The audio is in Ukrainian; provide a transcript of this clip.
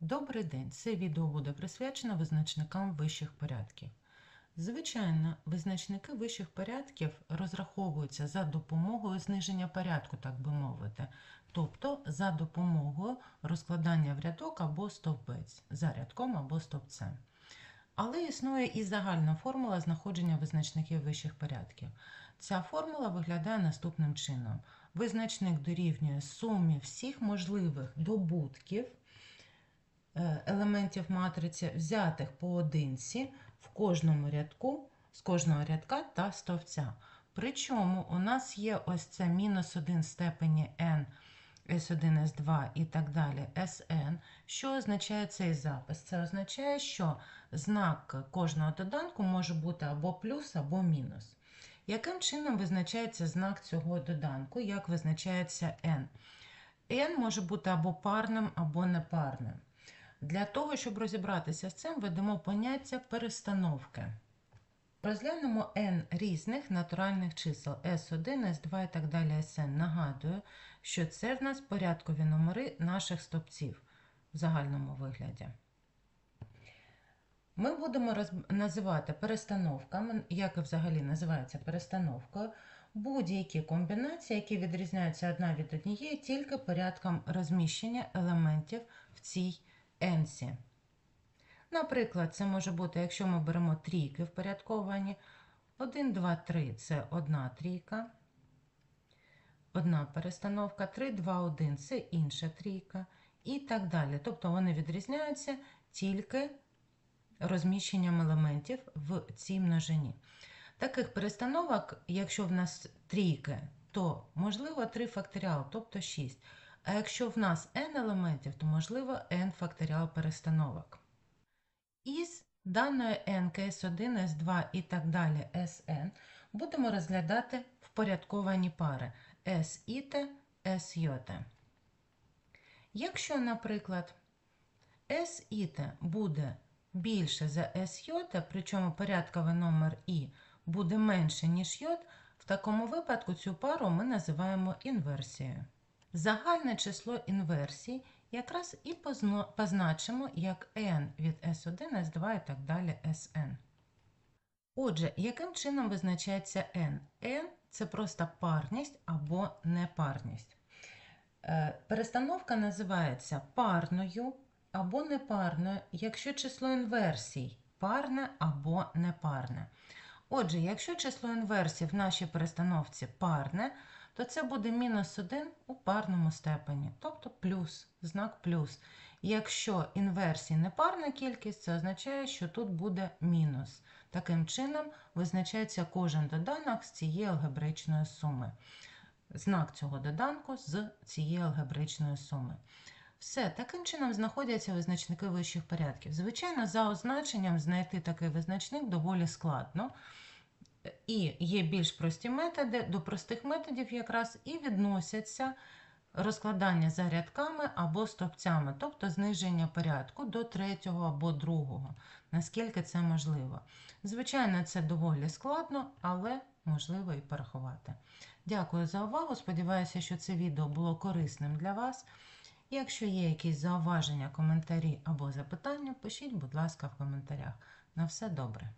Добрий день! Це відео буде присвячено визначникам вищих порядків. Звичайно, визначники вищих порядків розраховуються за допомогою зниження порядку, так би мовити, тобто за допомогою розкладання в рядок або стовпець, за рядком або стовпцем. Але існує і загальна формула знаходження визначників вищих порядків. Ця формула виглядає наступним чином: визначник дорівнює сумі всіх можливих добутків елементів матриці, взятих поодинці в кожному рядку, з кожного рядка та стовпця. Причому у нас є ось це мінус 1 степені n, S1, S2 і так далі, Sn. Що означає цей запис? Це означає, що знак кожного доданку може бути або плюс, або мінус. Яким чином визначається знак цього доданку? Як визначається n? n може бути або парним, або непарним. Для того, щоб розібратися з цим, ведемо поняття перестановки. Розглянемо n різних натуральних чисел S1, S2 і так далі Sn. Нагадую, що це в нас порядкові номери наших стопців в загальному вигляді. Ми будемо роз- називати перестановками, як і взагалі називається перестановкою, будь-які комбінації, які відрізняються одна від однієї тільки порядком розміщення елементів в цій енсі. Наприклад, це може бути, якщо ми беремо трійки впорядковані, 1, 2, 3 це одна трійка, одна перестановка, 3, 2, 1 це інша трійка і так далі. Тобто вони відрізняються тільки розміщенням елементів в цій множині. Таких перестановок, якщо в нас трійки, то можливо 3 факторіал, тобто 6. А якщо в нас n елементів, то можливо n факторіал перестановок. Із даної n, S1, S2 і так далі Sn будемо розглядати впорядковані пари S іте, S йоте. Якщо, наприклад, S буде більше за S причому порядковий номер І буде менше, ніж йод, в такому випадку цю пару ми називаємо інверсією. Загальне число інверсій якраз і позначимо як n від S1, S2 і так далі Sn. Отже, яким чином визначається n? n – це просто парність або непарність. Е, Перестановка називається парною або непарною, якщо число інверсій парне або непарне. Отже, якщо число інверсій в нашій перестановці парне, то це буде мінус 1 у парному степені, тобто плюс, знак плюс. Якщо інверсій непарна кількість, це означає, що тут буде мінус. Таким чином визначається кожен доданок з цієї алгебричної суми. Знак цього доданку з цієї алгебричної суми. Все, таким чином знаходяться визначники вищих порядків. Звичайно, за означенням знайти такий визначник доволі складно. І є більш прості методи, до простих методів якраз і відносяться розкладання за рядками або стовпцями, тобто зниження порядку до третього або другого, наскільки це можливо. Звичайно, це доволі складно, але можливо і порахувати. Дякую за увагу. Сподіваюся, що це відео було корисним для вас. Якщо є якісь зауваження, коментарі або запитання, пишіть, будь ласка, в коментарях. На все добре.